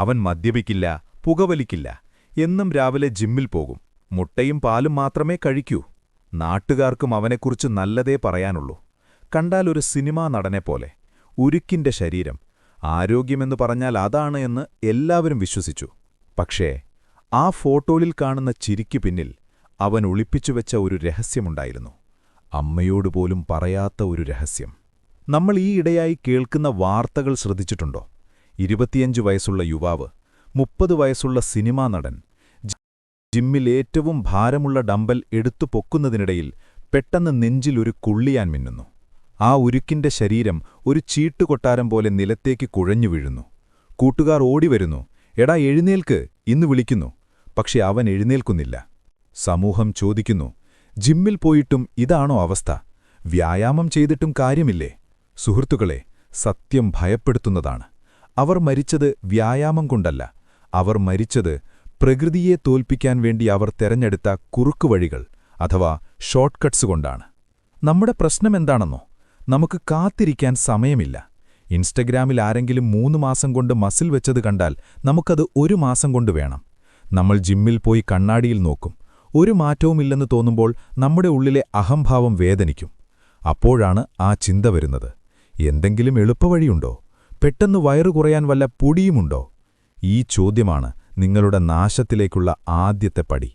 അവൻ മദ്യപിക്കില്ല പുകവലിക്കില്ല. എന്നും രാവിലെ ജിമ്മിൽ പോകും. മുട്ടയും പാലും മാത്രമേ കഴിക്കൂ. നാട്ടുകാർക്കും അവനെക്കുറിച്ച് നല്ലതേ പറയാനുള്ളൂ. കണ്ടാൽ ഒരു സിനിമാ പോലെ. ഉരുക്കിന്റെ ശരീരം. ആരോഗ്യമെന്ന് പറഞ്ഞാൽ അതാണ് എന്ന് എല്ലാവരും വിശ്വസിച്ചു. പക്ഷേ ആ ഫോട്ടോയിൽ കാണുന്ന ചിരിക്കു പിന്നിൽ അവൻ ഒളിപ്പിച്ചുവെച്ച ഒരു രഹസ്യമുണ്ടായിരുന്നു. അമ്മയോടുപോലും പറയാത്ത ഒരു രഹസ്യം. നമ്മൾ ഈ ഇടയായി കേൾക്കുന്ന വാർത്തകൾ ശ്രദ്ധിച്ചിട്ടുണ്ടോ? ഇരുപത്തിയഞ്ച് വയസ്സുള്ള യുവാവ് മുപ്പത് വയസ്സുള്ള സിനിമാ നടൻ ജിമ്മിൽ ഏറ്റവും ഭാരമുള്ള ഡമ്പൽ എടുത്തു പൊക്കുന്നതിനിടയിൽ പെട്ടെന്ന് നെഞ്ചിലൊരു കുള്ളിയാൻ മിന്നുന്നു. ആ ഉരുക്കിന്റെ ശരീരം ഒരു ചീട്ടുകൊട്ടാരം പോലെ നിലത്തേക്ക് കുഴഞ്ഞു വീഴുന്നു. കൂട്ടുകാർ ഓടിവരുന്നു. എടാ എഴുന്നേൽക്ക്. ഇന്ന് വിളിക്കുന്നു പക്ഷെ അവൻ എഴുന്നേൽക്കുന്നില്ല. സമൂഹം ചോദിക്കുന്നു. ജിമ്മിൽ പോയിട്ടും ഇതാണോ അവസ്ഥ? വ്യായാമം ചെയ്തിട്ടും കാര്യമില്ലേ? സുഹൃത്തുക്കളെ സത്യം ഭയപ്പെടുത്തുന്നതാണ്. അവർ മരിച്ചത് വ്യായാമം കൊണ്ടല്ല. അവർ മരിച്ചത് പ്രകൃതിയെ തോൽപ്പിക്കാൻ വേണ്ടി അവർ തെരഞ്ഞെടുത്ത കുറുക്കുവഴികൾ അഥവാ ഷോർട്ട് കട്ട്സ് കൊണ്ടാണ്. നമ്മുടെ പ്രശ്നം എന്താണെന്നോ? നമുക്ക് കാത്തിരിക്കാൻ സമയമില്ല. ഇൻസ്റ്റഗ്രാമിൽ ആരെങ്കിലും മൂന്ന് മാസം കൊണ്ട് മസിൽ വെച്ചത് കണ്ടാൽ നമുക്കത് ഒരു മാസം കൊണ്ട് വേണം. നമ്മൾ ജിമ്മിൽ പോയി കണ്ണാടിയിൽ നോക്കും. ഒരു മാറ്റവുമില്ലെന്ന് തോന്നുമ്പോൾ നമ്മുടെ ഉള്ളിലെ അഹംഭാവം വേദനിക്കും. അപ്പോഴാണ് ആ ചിന്ത വരുന്നത്. എന്തെങ്കിലും എളുപ്പവഴിയുണ്ടോ? പെട്ടെന്ന് വയറു കുറയാൻ വല്ല പൊടിയുമുണ്ടോ? ഈ ചോദ്യമാണ് നിങ്ങളുടെ നാശത്തിലേക്കുള്ള ആദ്യത്തെ പടി.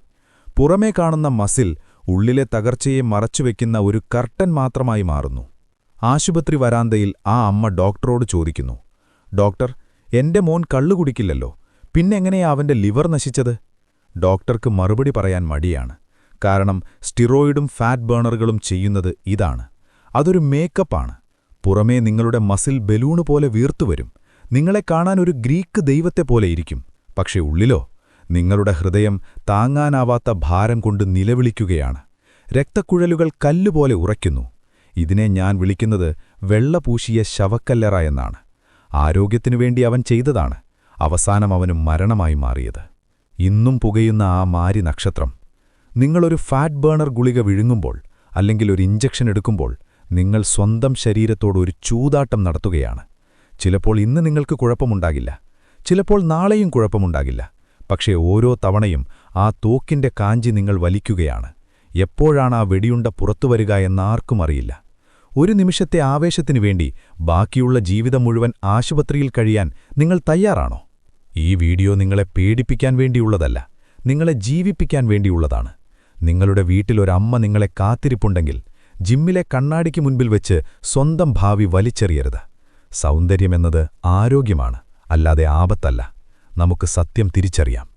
പുറമേ കാണുന്ന മസിൽ ഉള്ളിലെ തകർച്ചയെ മറച്ചുവെക്കുന്ന ഒരു കർട്ടൻ മാത്രമായി മാറുന്നു. ആശുപത്രി വരാന്തയിൽ ആ അമ്മ ഡോക്ടറോട് ചോദിക്കുന്നു ഡോക്ടർ എന്റെ മോൻ കള്ളുകുടിക്കില്ലല്ലോ. പിന്നെങ്ങനെയാ അവന്റെ ലിവർ നശിച്ചത്? ഡോക്ടർക്ക് മറുപടി പറയാൻ മടിയാണ്. കാരണം സ്റ്റിറോയിഡും ഫാറ്റ് ബേണറുകളും ചെയ്യുന്നത് ഇതാണ്. അതൊരു മേക്കപ്പാണ്. പുറമേ നിങ്ങളുടെ മസിൽ ബലൂണ് പോലെ വീർത്തുവരും. നിങ്ങളെ കാണാൻ ഒരു ഗ്രീക്ക് ദൈവത്തെ പോലെ ഇരിക്കും. പക്ഷെ ഉള്ളിലോ നിങ്ങളുടെ ഹൃദയം താങ്ങാനാവാത്ത ഭാരം കൊണ്ട് നിലവിളിക്കുകയാണ്. രക്തക്കുഴലുകൾ കല്ലുപോലെ ഉറയ്ക്കുന്നു. ഇതിനെ ഞാൻ വിളിക്കുന്നത് വെള്ളപൂശിയ ശവക്കല്ലറ എന്നാണ്. ആരോഗ്യത്തിനു വേണ്ടി അവൻ ചെയ്തതാണ്. അവസാനം അവനും മരണമായി മാറിയത്. ഇന്നും പുകയുന്ന ആ മാരി നക്ഷത്രം നിങ്ങളൊരു ഫാറ്റ് ബേണർ ഗുളിക വിഴുങ്ങുമ്പോൾ അല്ലെങ്കിൽ ഒരു ഇഞ്ചക്ഷൻ എടുക്കുമ്പോൾ നിങ്ങൾ സ്വന്തം ശരീരത്തോട് ഒരു ചൂതാട്ടം നടത്തുകയാണ്. ചിലപ്പോൾ ഇന്ന് നിങ്ങൾക്ക് കുഴപ്പമുണ്ടാകില്ല. ചിലപ്പോൾ നാളെയും കുഴപ്പമുണ്ടാകില്ല. പക്ഷേ ഓരോ തവണയും ആ തോക്കിന്റെ കാഞ്ചി നിങ്ങൾ വലിക്കുകയാണ്. എപ്പോഴാണ് ആ വെടിയുണ്ട പുറത്തുവരിക എന്നാർക്കും അറിയില്ല. ഒരു നിമിഷത്തെ ആവേശത്തിനു വേണ്ടി ബാക്കിയുള്ള ജീവിതം മുഴുവൻ ആശുപത്രിയിൽ കഴിയാൻ നിങ്ങൾ തയ്യാറാണോ? ഈ വീഡിയോ നിങ്ങളെ പേടിപ്പിക്കാൻ വേണ്ടിയുള്ളതല്ല നിങ്ങളെ ജീവിപ്പിക്കാൻ വേണ്ടിയുള്ളതാണ്. നിങ്ങളുടെ വീട്ടിലൊരമ്മ നിങ്ങളെ കാത്തിരിപ്പുണ്ടെങ്കിൽ ജിമ്മിലെ കണ്ണാടിക്ക് മുൻപിൽ വെച്ച് സ്വന്തം ഭാവി വലിച്ചെറിയരുത്. സൗന്ദര്യമെന്നത് ആരോഗ്യമാണ് അല്ലാതെ ആപത്തല്ല. നമുക്ക് സത്യം തിരിച്ചറിയാം.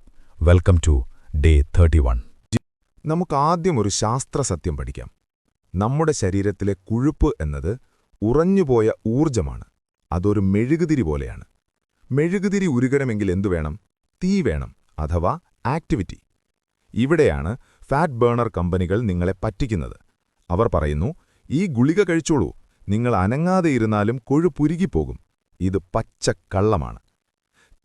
Welcome to day thirty one. നമുക്ക് ആദ്യം ഒരു ശാസ്ത്ര സത്യം പഠിക്കാം. നമ്മുടെ ശരീരത്തിലെ കുഴുപ്പ് എന്നത് ഉറഞ്ഞുപോയ ഊർജമാണ് അതൊരു മെഴുകുതിരി പോലെയാണ്. മെഴുകുതിരി ഉരുകണമെങ്കിൽ എന്തു വേണം? തീ വേണം അഥവാ ആക്ടിവിറ്റി. ഇവിടെയാണ് ഫാറ്റ് ബേണർ കമ്പനികൾ നിങ്ങളെ പറ്റിക്കുന്നത്. അവർ പറയുന്നു ഈ ഗുളിക കഴിച്ചോളൂ. നിങ്ങൾ അനങ്ങാതെ ഇരുന്നാലും അനങ്ങാതെയിരുന്നാലും കൊഴുപ്പുരുകിപ്പോകും ഇത് പച്ചക്കള്ളമാണ്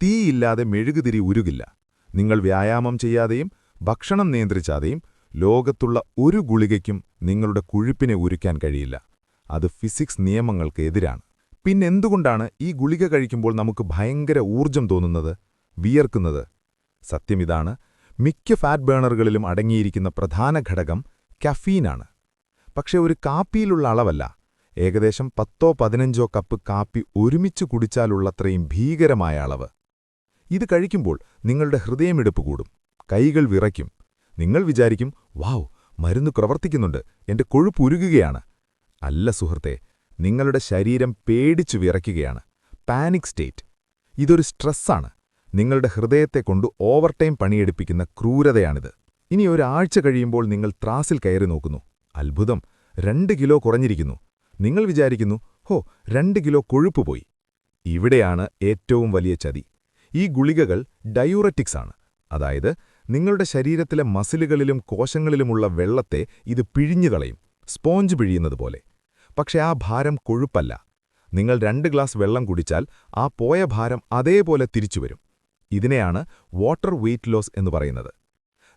തീയില്ലാതെ മെഴുകുതിരി ഉരുകില്ല. നിങ്ങൾ വ്യായാമം ചെയ്യാതെയും ഭക്ഷണം നിയന്ത്രിച്ചാതെയും ലോകത്തുള്ള ഒരു ഗുളികയ്ക്കും നിങ്ങളുടെ കുഴിപ്പിനെ ഉരുക്കാൻ കഴിയില്ല. അത് ഫിസിക്സ് നിയമങ്ങൾക്ക് എതിരാണ്. പിന്നെന്തുകൊണ്ടാണ് ഈ ഗുളിക കഴിക്കുമ്പോൾ നമുക്ക് ഭയങ്കര ഊർജം തോന്നുന്നത്? വിയർക്കുന്നത്. സത്യമിതാണ് മിക്ക ഫാറ്റ് ബേണറുകളിലും അടങ്ങിയിരിക്കുന്ന പ്രധാന ഘടകം കഫീനാണ്. പക്ഷെ ഒരു കാപ്പിയിലുള്ള അളവല്ല. ഏകദേശം പത്തോ പതിനഞ്ചോ കപ്പ് കാപ്പി ഒരുമിച്ച് കുടിച്ചാലുള്ളത്രയും ഭീകരമായ അളവ്. ഇത് കഴിക്കുമ്പോൾ നിങ്ങളുടെ ഹൃദയമെടുപ്പ് കൂടും. കൈകൾ വിറയ്ക്കും. നിങ്ങൾ വിചാരിക്കും വാവ് മരുന്ന് പ്രവർത്തിക്കുന്നുണ്ട്. എന്റെ കൊഴുപ്പുരുകുകയാണ് അല്ല സുഹൃത്തെ നിങ്ങളുടെ ശരീരം പേടിച്ചു വിറയ്ക്കുകയാണ്. Panic state. ഇതൊരു സ്ട്രെസ്സാണ്. നിങ്ങളുടെ ഹൃദയത്തെ കൊണ്ട് ഓവർടൈം പണിയെടുപ്പിക്കുന്ന ക്രൂരതയാണിത്. ഇനി ഒരാഴ്ച കഴിയുമ്പോൾ നിങ്ങൾ ത്രാസിൽ കയറി നോക്കുന്നു. അത്ഭുതം. രണ്ട് കിലോ കുറഞ്ഞിരിക്കുന്നു. നിങ്ങൾ വിചാരിക്കുന്നു ഹോ രണ്ട് കിലോ കൊഴുപ്പ് പോയി. ഇവിടെയാണ് ഏറ്റവും വലിയ ചതി. ഈ ഗുളികകൾ ഡയൂററ്റിക്സ് ആണ്. അതായത് നിങ്ങളുടെ ശരീരത്തിലെ മസിലുകളിലും കോശങ്ങളിലുമുള്ള വെള്ളത്തെ ഇത് പിഴിഞ്ഞുകളയും സ്പോഞ്ച് പിഴിയുന്നത് പോലെ. പക്ഷെ ആ ഭാരം കൊഴുപ്പല്ല. നിങ്ങൾ രണ്ട് ഗ്ലാസ് വെള്ളം കുടിച്ചാൽ ആ പോയ ഭാരം അതേപോലെ തിരിച്ചുവരും ഇതിനെയാണ് വാട്ടർ വെയ്റ്റ് ലോസ് എന്ന് പറയുന്നത്.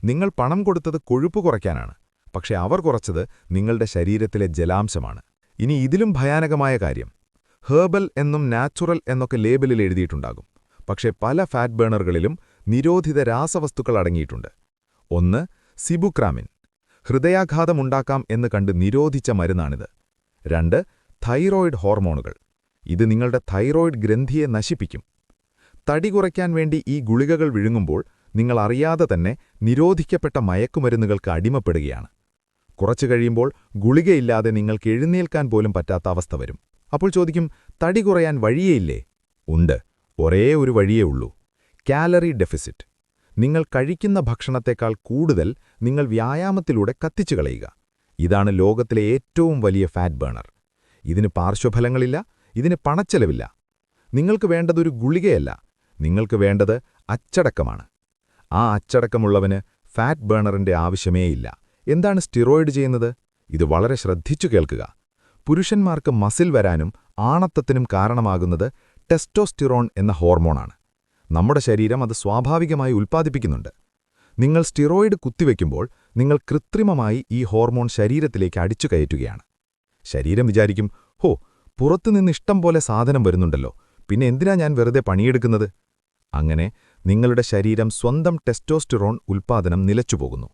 നിങ്ങൾ പണം കൊടുത്തത് കൊഴുപ്പ് കുറയ്ക്കാനാണ്. പക്ഷെ അവർ കുറച്ചത് നിങ്ങളുടെ ശരീരത്തിലെ ജലാംശമാണ്. ഇനി ഇതിലും ഭയാനകമായ കാര്യം. ഹേർബൽ എന്നും നാച്ചുറൽ എന്നൊക്കെ ലേബലിൽ എഴുതിയിട്ടുണ്ടാകും. പക്ഷേ പല ഫാറ്റ് ബേണറുകളിലും നിരോധിത രാസവസ്തുക്കൾ അടങ്ങിയിട്ടുണ്ട്. ഒന്ന് സിബുക്രാമിൻ. ഹൃദയാഘാതമുണ്ടാക്കാം എന്ന് കണ്ട് നിരോധിച്ച മരുന്നാണിത്. രണ്ട് തൈറോയിഡ് ഹോർമോണുകൾ. ഇത് നിങ്ങളുടെ തൈറോയിഡ് ഗ്രന്ഥിയെ നശിപ്പിക്കും. തടി കുറയ്ക്കാൻ വേണ്ടി ഈ ഗുളികകൾ വിഴുങ്ങുമ്പോൾ നിങ്ങൾ അറിയാതെ തന്നെ നിരോധിക്കപ്പെട്ട മയക്കുമരുന്നുകൾക്ക് അടിമപ്പെടുകയാണ്. കുറച്ചു കഴിയുമ്പോൾ ഗുളികയില്ലാതെ നിങ്ങൾക്ക് എഴുന്നേൽക്കാൻ പോലും പറ്റാത്ത അവസ്ഥ വരും. അപ്പോൾ ചോദിക്കും തടി കുറയാൻ വഴിയേയില്ലേ? ഉണ്ട്. ഒരേ ഒരു വഴിയേ ഉള്ളൂ. Calorie deficit. നിങ്ങൾ കഴിക്കുന്ന ഭക്ഷണത്തെക്കാൾ കൂടുതൽ നിങ്ങൾ വ്യായാമത്തിലൂടെ കത്തിച്ചു കളയുക. ഇതാണ് ലോകത്തിലെ ഏറ്റവും വലിയ ഫാറ്റ് ബേണർ. ഇതിന് പാർശ്വഫലങ്ങളില്ല ഇതിന് പണച്ചെലവില്ല. നിങ്ങൾക്ക് വേണ്ടതൊരു ഗുളികയല്ല നിങ്ങൾക്ക് വേണ്ടത് അച്ചടക്കമാണ്. ആ അച്ചടക്കമുള്ളവന് ഫാറ്റ് ബേണറിന്റെ ആവശ്യമേയില്ല. എന്താണ് സ്റ്റിറോയിഡ് ചെയ്യുന്നത്? ഇത് വളരെ ശ്രദ്ധിച്ചു കേൾക്കുക. പുരുഷന്മാർക്ക് മസിൽ വരാനും ആണത്തത്തിനും കാരണമാകുന്നത് ടെസ്റ്റോസ്റ്റിറോൺ എന്ന ഹോർമോണാണ്. നമ്മുടെ ശരീരം അത് സ്വാഭാവികമായി ഉൽപ്പാദിപ്പിക്കുന്നുണ്ട്. നിങ്ങൾ സ്റ്റിറോയിഡ് കുത്തിവെക്കുമ്പോൾ നിങ്ങൾ കൃത്രിമമായി ഈ ഹോർമോൺ ശരീരത്തിലേക്ക് അടിച്ചു കയറ്റുകയാണ്. ശരീരം വിചാരിക്കും ഹോ പുറത്തുനിന്ന് ഇഷ്ടം പോലെ സാധനം വരുന്നുണ്ടല്ലോ പിന്നെ എന്തിനാ ഞാൻ വെറുതെ പണിയെടുക്കുന്നത്? അങ്ങനെ നിങ്ങളുടെ ശരീരം സ്വന്തം ടെസ്റ്റോസ്റ്റിറോൺ ഉൽപ്പാദനം നിലച്ചുപോകുന്നു.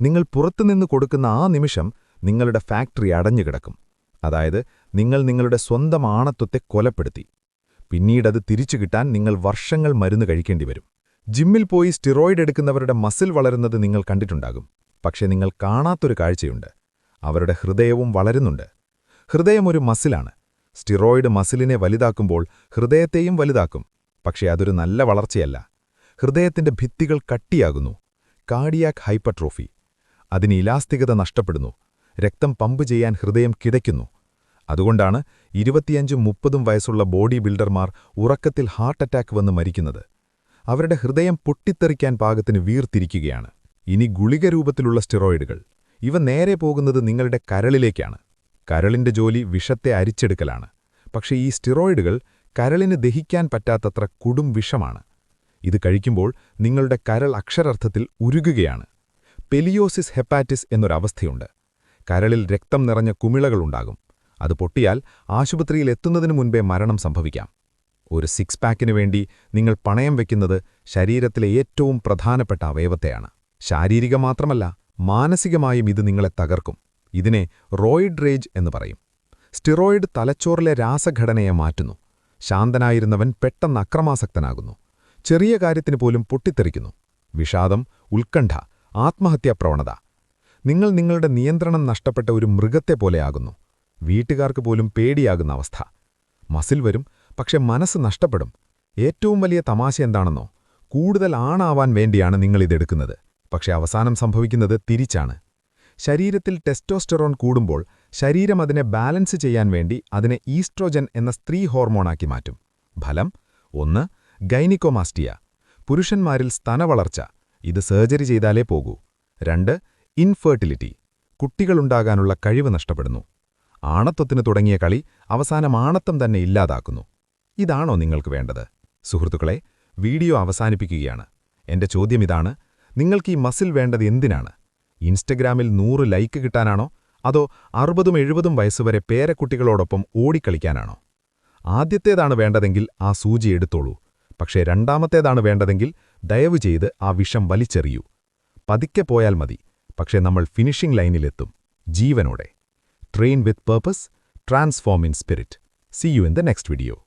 നിങ്ങൾ പുറത്തുനിന്ന് കൊടുക്കുന്ന ആ നിമിഷം നിങ്ങളുടെ ഫാക്ടറി അടഞ്ഞുകിടക്കും. അതായത് നിങ്ങൾ നിങ്ങളുടെ സ്വന്തം ആണത്വത്തെ കൊലപ്പെടുത്തി. പിന്നീടത് തിരിച്ചു കിട്ടാൻ നിങ്ങൾ വർഷങ്ങൾ മരുന്ന് കഴിക്കേണ്ടി വരും ജിമ്മിൽ പോയി സ്റ്റിറോയിഡ് എടുക്കുന്നവരുടെ മസിൽ വളരുന്നത് നിങ്ങൾ കണ്ടിട്ടുണ്ടാകും. പക്ഷേ നിങ്ങൾ കാണാത്തൊരു കാഴ്ചയുണ്ട്. അവരുടെ ഹൃദയവും വളരുന്നുണ്ട്. ഹൃദയം ഒരു മസിലാണ്. സ്റ്റിറോയിഡ് മസിലിനെ വലുതാക്കുമ്പോൾ ഹൃദയത്തെയും വലുതാക്കും. പക്ഷേ അതൊരു നല്ല വളർച്ചയല്ല. ഹൃദയത്തിന്റെ ഭിത്തികൾ കട്ടിയാകുന്നു. കാർഡിയാക് ഹൈപ്പട്രോഫി. അതിന് ഇലാസ്തികത നഷ്ടപ്പെടുന്നു. രക്തം പമ്പ് ചെയ്യാൻ ഹൃദയം കിടയ്ക്കുന്നു അതുകൊണ്ടാണ് ഇരുപത്തിയഞ്ചും മുപ്പതും വയസ്സുള്ള ബോഡി ബിൽഡർമാർ ഉറക്കത്തിൽ ഹാർട്ട് അറ്റാക്ക് വന്ന് മരിക്കുന്നത്. അവരുടെ ഹൃദയം പൊട്ടിത്തെറിക്കാൻ പാകത്തിന് വീർത്തിരിക്കുകയാണ്. ഇനി ഗുളിക രൂപത്തിലുള്ള സ്റ്റിറോയിഡുകൾ. ഇവ നേരെ പോകുന്നത് നിങ്ങളുടെ കരളിലേക്കാണ്. കരളിന്റെ ജോലി വിഷത്തെ അരിച്ചെടുക്കലാണ്. പക്ഷേ ഈ സ്റ്റിറോയിഡുകൾ കരളിന് ദഹിക്കാൻ പറ്റാത്തത്ര കുടും വിഷമാണ്. ഇത് കഴിക്കുമ്പോൾ നിങ്ങളുടെ കരൾ അക്ഷരർത്ഥത്തിൽ ഉരുകുകയാണ്. പെലിയോസിസ് ഹെപ്പാറ്റിസ് എന്നൊരവസ്ഥയുണ്ട്. കരളിൽ രക്തം നിറഞ്ഞ കുമിളകളുണ്ടാകും അത് പൊട്ടിയാൽ ആശുപത്രിയിൽ എത്തുന്നതിനു മുൻപേ മരണം സംഭവിക്കാം. ഒരു സിക്സ് പാക്കിനു വേണ്ടി നിങ്ങൾ പണയം വയ്ക്കുന്നത് ശരീരത്തിലെ ഏറ്റവും പ്രധാനപ്പെട്ട അവയവത്തെയാണ്. ശാരീരിക മാത്രമല്ല മാനസികമായും ഇത് നിങ്ങളെ തകർക്കും. ഇതിനെ റോയിഡ് റേജ് എന്ന് പറയും. സ്റ്റിറോയിഡ് തലച്ചോറിലെ രാസഘടനയെ മാറ്റുന്നു. ശാന്തനായിരുന്നവൻ പെട്ടെന്ന് അക്രമാസക്തനാകുന്നു. ചെറിയ കാര്യത്തിന് പോലും പൊട്ടിത്തെറിക്കുന്നു. വിഷാദം ഉത്കണ്ഠ ആത്മഹത്യാപ്രവണത. നിങ്ങൾ നിങ്ങളുടെ നിയന്ത്രണം നഷ്ടപ്പെട്ട ഒരു മൃഗത്തെ പോലെയാകുന്നു വീട്ടുകാർക്ക് പോലും പേടിയാകുന്ന അവസ്ഥ. മസിൽ വരും പക്ഷെ മനസ്സ് നഷ്ടപ്പെടും. ഏറ്റവും വലിയ തമാശ എന്താണെന്നോ? കൂടുതൽ ആണാവാൻ വേണ്ടിയാണ് നിങ്ങളിതെടുക്കുന്നത് പക്ഷെ അവസാനം സംഭവിക്കുന്നത് തിരിച്ചാണ്. ശരീരത്തിൽ ടെസ്റ്റോസ്റ്ററോൺ കൂടുമ്പോൾ ശരീരം അതിനെ ബാലൻസ് ചെയ്യാൻ വേണ്ടി അതിനെ ഈസ്ട്രോജൻ എന്ന സ്ത്രീ ഹോർമോണാക്കി മാറ്റും. ഫലം ഒന്ന് ഗൈനിക്കോമാസ്റ്റിയ. പുരുഷന്മാരിൽ സ്തനവളർച്ച. ഇത് സർജറി ചെയ്താലേ പോകൂ. രണ്ട് ഇൻഫെർട്ടിലിറ്റി കുട്ടികളുണ്ടാകാനുള്ള കഴിവ് നഷ്ടപ്പെടുന്നു. ആണത്വത്തിന് തുടങ്ങിയ കളി അവസാനം ആണത്വം തന്നെ ഇല്ലാതാക്കുന്നു. ഇതാണോ നിങ്ങൾക്ക് വേണ്ടത്? സുഹൃത്തുക്കളെ വീഡിയോ അവസാനിപ്പിക്കുകയാണ്. എന്റെ ചോദ്യം ഇതാണ് നിങ്ങൾക്ക് ഈ മസിൽ വേണ്ടത് എന്തിനാണ്? ഇൻസ്റ്റഗ്രാമിൽ നൂറ് ലൈക്ക് കിട്ടാനാണോ? അതോ അറുപതും എഴുപതും വയസ്സുവരെ പേരക്കുട്ടികളോടൊപ്പം ഓടിക്കളിക്കാനാണോ? ആദ്യത്തേതാണ് വേണ്ടതെങ്കിൽ ആ സൂചി എടുത്തോളൂ. പക്ഷേ രണ്ടാമത്തേതാണ് വേണ്ടതെങ്കിൽ ദയവു ചെയ്ത് ആ വിഷം വലിച്ചെറിയൂ. പതിക്കെ പോയാൽ മതി പക്ഷേ നമ്മൾ ഫിനിഷിംഗ് ലൈനിലെത്തും. ജീവനോടെ. Train with purpose transform in spirit see you in the next video